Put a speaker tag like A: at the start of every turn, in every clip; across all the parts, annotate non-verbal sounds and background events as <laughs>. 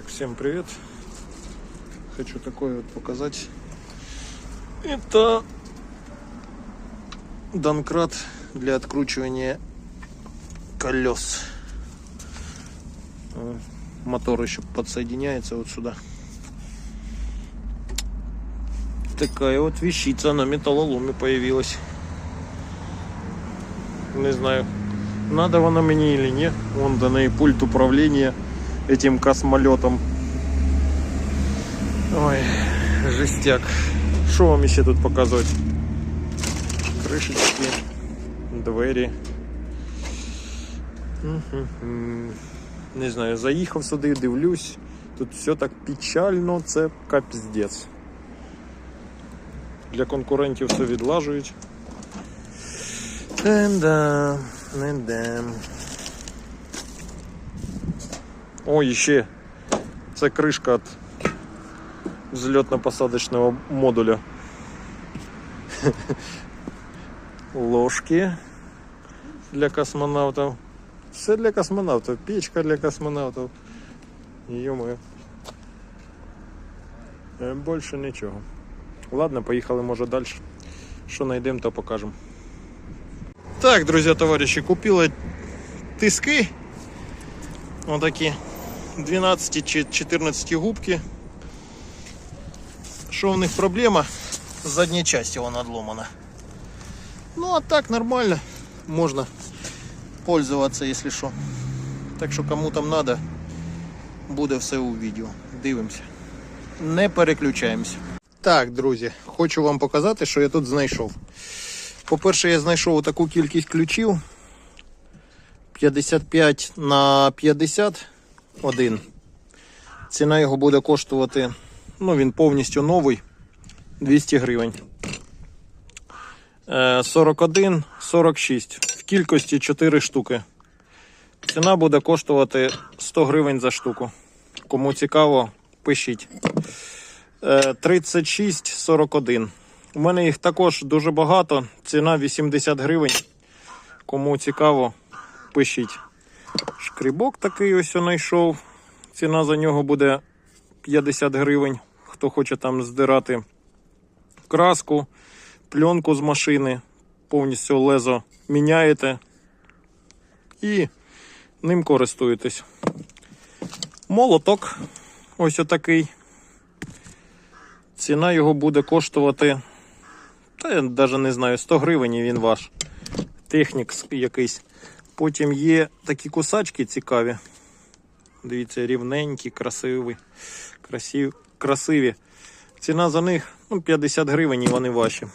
A: Так, всем привет. Хочу такое вот показать. Это Донкрат для откручивания колес. Э, Мотор еще подсоединяется вот сюда. Такая вот вещица на металлоломе появилась. Не знаю, надо воно мені или ні. Вон даний пульт управління Этим космолетом. Ой, жестяк. Що вам ще тут показувати? Кришечки, двері. Не знаю, заїхав сюди, дивлюсь. Тут все так печально, це капіздець. Для конкурентів все відлажують. Не дам. О, ще це кришка від взлетно-посадочного модуля. <laughs> Ложки для космонавтів. Все для космонавтів. Печка для космонавтів. Йо-моє. Е, Більше нічого. Ладно, поїхали може далі. Що знайдемо, то покажемо. Так, друзья, товарищи, купила тиски. Вот такие 12-14 губки. Что у них проблема? С задней части вона отломана. Ну а так нормально. Можно пользоваться, если что. Так що кому там надо, буде все у відео. Дивимося. Не переключаємося. Так, друзі, хочу вам показати, що я тут знайшов. По-перше, я знайшов таку кількість ключів. 55 на 51. Ціна його буде коштувати, ну він повністю новий, 200 гривень. Е, 41, 46. В кількості 4 штуки. Ціна буде коштувати 100 гривень за штуку. Кому цікаво, пишіть. Е, 36, 41. У мене їх також дуже багато. Ціна 80 гривень. Кому цікаво, пишіть. Шкрібок такий ось знайшов. Ціна за нього буде 50 гривень. Хто хоче там здирати краску, пленку з машини, повністю лезо міняєте і ним користуєтесь. Молоток ось отакий. Ціна його буде коштувати, та я навіть не знаю, 100 гривень він ваш. Технік якийсь. Потім є такі кусачки цікаві. Дивіться, рівненькі, красиві. Красиві. красиві. Ціна за них ну, 50 гривень і вони ваші.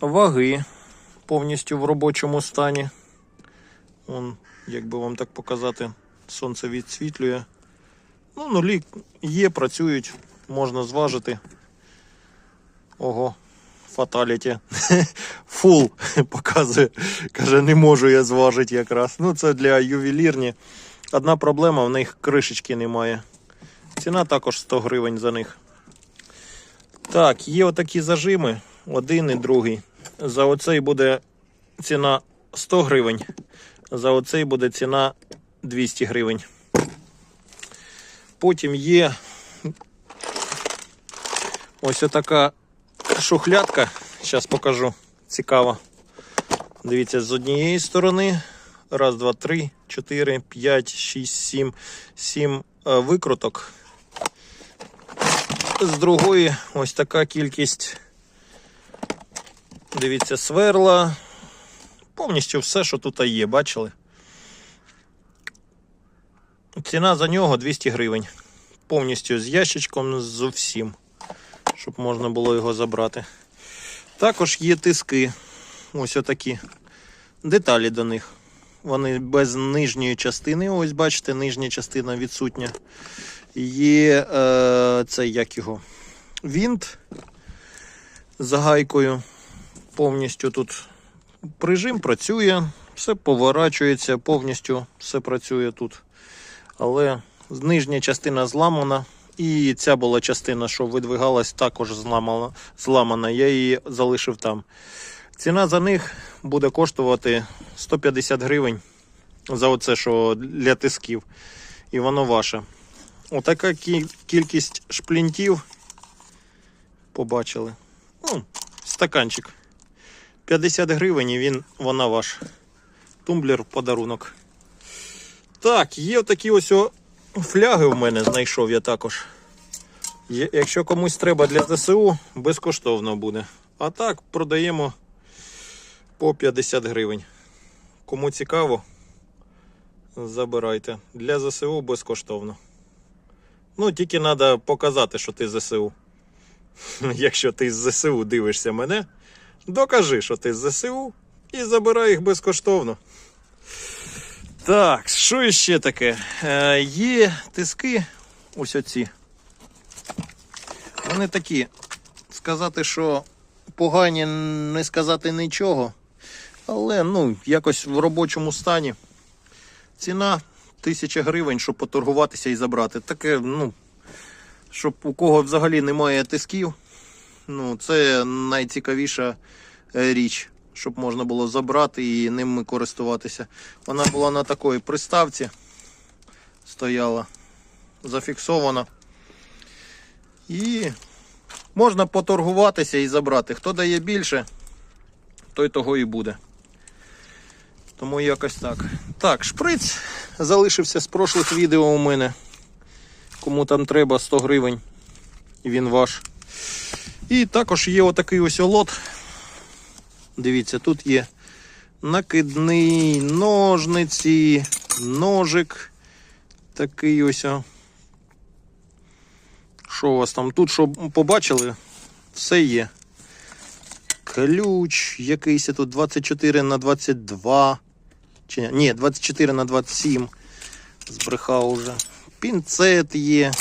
A: Ваги повністю в робочому стані. Вон, як би вам так показати, сонце відсвітлює. Ну, нулі є, працюють, можна зважити. Ого, фаталіті. Фул <laughs> <laughs> показує. Каже, не можу я зважити якраз. Ну, це для ювелірні. Одна проблема, в них кришечки немає. Ціна також 100 гривень за них. Так, є отакі зажими, один і другий. За оцей буде ціна 100 гривень. За оцей буде ціна 200 гривень. Потім є ось така шухлядка. Зараз покажу. Цікаво. Дивіться, з однієї сторони. Раз, два, три, чотири, п'ять, шість, сім, сім е, викруток. З другої ось така кількість. Дивіться, сверла. Повністю все, що тут є, бачили? Ціна за нього 200 гривень. Повністю з ящичком, з усім, щоб можна було його забрати. Також є тиски. Ось отакі деталі до них. Вони без нижньої частини. Ось бачите, нижня частина відсутня. Є е, цей як його вінт з гайкою. Повністю тут прижим працює, все поворачується, повністю все працює тут. Але нижня частина зламана. І ця була частина, що видвигалась, також зламана. зламана. Я її залишив там. Ціна за них буде коштувати 150 гривень за оце, що для тисків. І воно ваше. Отака кількість шплінтів. Побачили. Ну, стаканчик. 50 гривень і він, вона ваш. Тумблер в подарунок. Так, є такі ось фляги в мене знайшов я також. Якщо комусь треба для ЗСУ, безкоштовно буде. А так продаємо по 50 гривень. Кому цікаво, забирайте. Для ЗСУ безкоштовно. Ну, тільки треба показати, що ти ЗСУ. <laughs> Якщо ти з ЗСУ дивишся мене, докажи, що ти з ЗСУ і забирай їх безкоштовно. Так, що ще таке? Е, є тиски, ось оці. Вони такі. Сказати, що погані, не сказати нічого. Але ну, якось в робочому стані. Ціна 1000 гривень, щоб поторгуватися і забрати. Таке, ну, щоб у кого взагалі немає тисків. Ну, це найцікавіша е, річ, щоб можна було забрати і ними користуватися. Вона була на такої приставці, стояла, зафіксована. І можна поторгуватися і забрати. Хто дає більше, той того і буде. Тому якось так. Так, шприц залишився з прошлих відео у мене. Кому там треба 100 гривень, він ваш. І також є отакий ось лот. Дивіться, тут є накидний, ножниці, ножик. Такий ось. Що у вас там? Тут що побачили? Все є. Ключ якийсь тут 24 на 22. Чи ні? ні, 24 на 27. Збрехав уже. Пінцет є.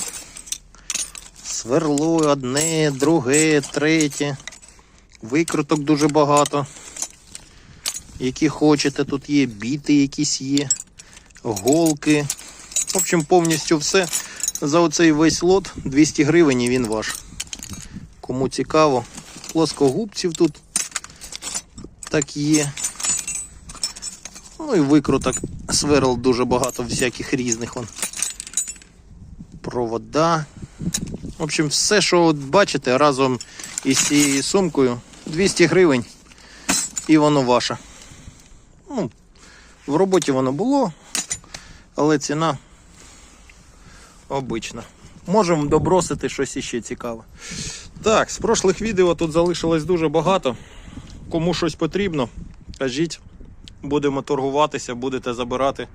A: Сверло одне, друге, третє. Викруток дуже багато. Які хочете, тут є, біти якісь є, голки. В общем, повністю все. За оцей весь лот 200 гривень і він ваш. Кому цікаво. Плоскогубців тут так є. Ну і викруток сверл дуже багато всяких різних. Вон. Провода. В общем, все, що от бачите, разом із цією сумкою 200 гривень і воно ваше. Ну, в роботі воно було, але ціна обична. Можемо добросити щось іще цікаве. Так, з прошлих відео тут залишилось дуже багато. Кому щось потрібно, кажіть, будемо торгуватися, будете забирати.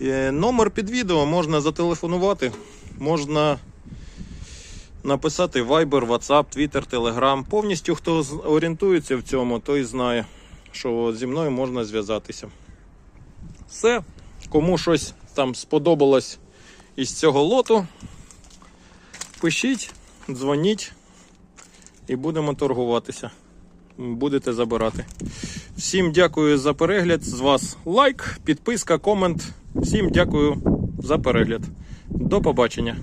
A: Е, Номер під відео можна зателефонувати, можна написати Viber, WhatsApp, Twitter, Telegram. Повністю хто орієнтується в цьому, той знає, що зі мною можна зв'язатися. Все. Кому щось там сподобалось із цього лоту, пишіть, дзвоніть і будемо торгуватися. Будете забирати. Всім дякую за перегляд. З вас лайк, підписка, комент. Всім дякую за перегляд. До побачення.